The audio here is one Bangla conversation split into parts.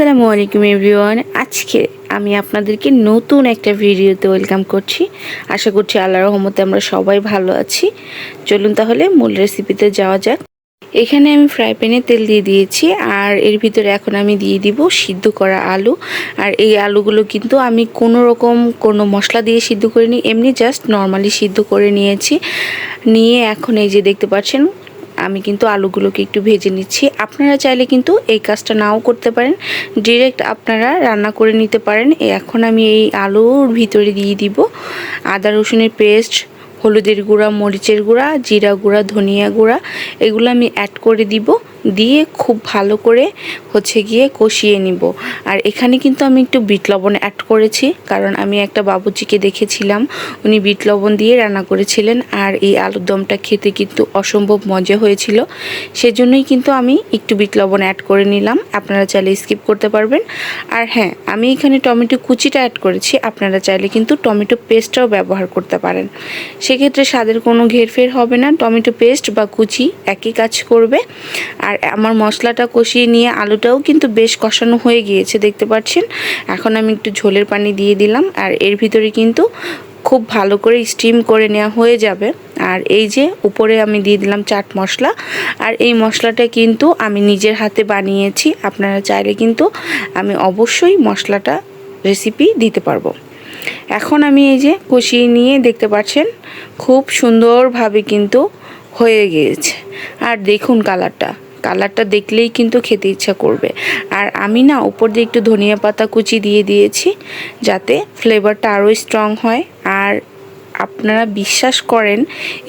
আসসালামু আলাইকুম এভরিওয়ান। আজকে আমি আপনাদেরকে নতুন একটা ভিডিওতে ওয়েলকাম করছি। আশা করছি আল্লাহ রহমতে আমরা সবাই ভালো আছি। চলুন তাহলে মূল রেসিপিতে যাওয়া যাক। এখানে আমি ফ্রাই প্যানে তেল দিয়ে দিয়েছি আর এর ভিতরে এখন আমি দিয়ে দিব সিদ্ধ করা আলু। আর এই আলুগুলো কিন্তু আমি কোনো রকম কোনো মশলা দিয়ে সিদ্ধ করিনি, এমনি জাস্ট নর্মালি সিদ্ধ করে নিয়েছি। নিয়ে এখন এই যে দেখতে পাচ্ছেন আমি কিন্তু আলুগুলোকে একটু ভেজে নিচ্ছি। আপনারা চাইলে কিন্তু এই কাজটা নাও করতে পারেন। ডিরেক্ট আপনারা রান্না করে নিতে পারেন। এখন আমি এই আলুর ভিতরে দিয়ে দিব আদা, রসুনের পেস্ট, হলুদের গুঁড়া, মরিচের গুঁড়া, জিরা গুঁড়া, ধনিয়া গুঁড়া। এগুলো আমি অ্যাড করে দিব। দিয়ে খুব ভালো করে হচ্ছে গিয়ে কষিয়ে নিব। আর এখানে কিন্তু আমি একটু বিট লবণ অ্যাড করেছি, কারণ আমি একটা বাবুজিকে দেখেছিলাম, উনি বিট লবণ দিয়ে রান্না করেছিলেন আর এই আলুর দমটা খেতে কিন্তু অসম্ভব মজা হয়েছিল। সেজন্যই কিন্তু আমি একটু বিট লবণ অ্যাড করে নিলাম, আপনারা চাইলে স্কিপ করতে পারবেন। আর হ্যাঁ আমি এখানে টমেটো কুচিটা অ্যাড করেছি, আপনারা চাইলে কিন্তু টমেটো পেস্টটাও ব্যবহার করতে পারেন। সেক্ষেত্রে স্বাদের কোনো ঘেরফের হবে না, টমেটো পেস্ট বা কুচি একই কাজ করবে। আর আমার মশলাটা কষিয়ে নিয়ে আলুটাও কিন্তু বেশ কষানো হয়ে গিয়েছে, দেখতে পাচ্ছেন? এখন আমি একটু ঝোলের পানি দিয়ে দিলাম আর এর ভিতরে কিন্তু খুব ভালো করে স্টিম করে নেওয়া হয়ে যাবে। আর এই যে উপরে আমি দিয়ে দিলাম চাট মশলা। আর এই মশলাটা কিন্তু আমি নিজের হাতে বানিয়েছি, আপনারা চাইলে কিন্তু আমি অবশ্যই মশলাটা রেসিপি দিতে পারব। এখন আমি এই যে কষিয়ে নিয়ে দেখতে পাচ্ছেন, খুব সুন্দরভাবে কিন্তু হয়ে গিয়েছে। আর দেখুন কালারটা কালারটা দেখলেই কিন্তু খেতে ইচ্ছা করবে। আর আমি না উপর দিয়ে একটু ধনিয়া পাতা কুচি দিয়ে দিয়েছি, যাতে ফ্লেভারটা আরও স্ট্রং হয়। আর আপনারা বিশ্বাস করেন,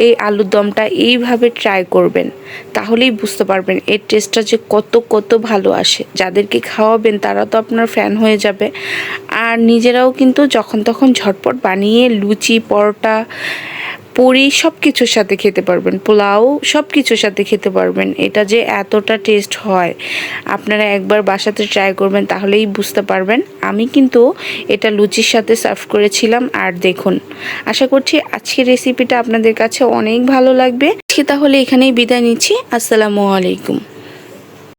এই আলুর দমটা এইভাবে ট্রাই করবেন, তাহলেই বুঝতে পারবেন এর টেস্টটা যে কত কত ভালো আসে। যাদেরকে খাওয়াবেন তারা তো আপনার ফ্যান হয়ে যাবে। আর নিজেরাও কিন্তু যখন, তখন ঝটপট বানিয়ে লুচি, পরোটা পুরি সব কিছুর সাথে খেতে পারবেন, পোলাও সব কিছুর সাথে খেতে পারবেন। এটা যে এতটা টেস্ট হয়, আপনারা একবার বাসাতে ট্রাই করবেন তাহলেই বুঝতে পারবেন। আমি কিন্তু এটা লুচির সাথে সার্ভ করেছিলাম, আর দেখুন, আশা করছি আজকের রেসিপিটা আপনাদের কাছে অনেক ভালো লাগবে। আজকে তাহলে এখানেই বিদায় নিচ্ছি, আসসালামু আলাইকুম।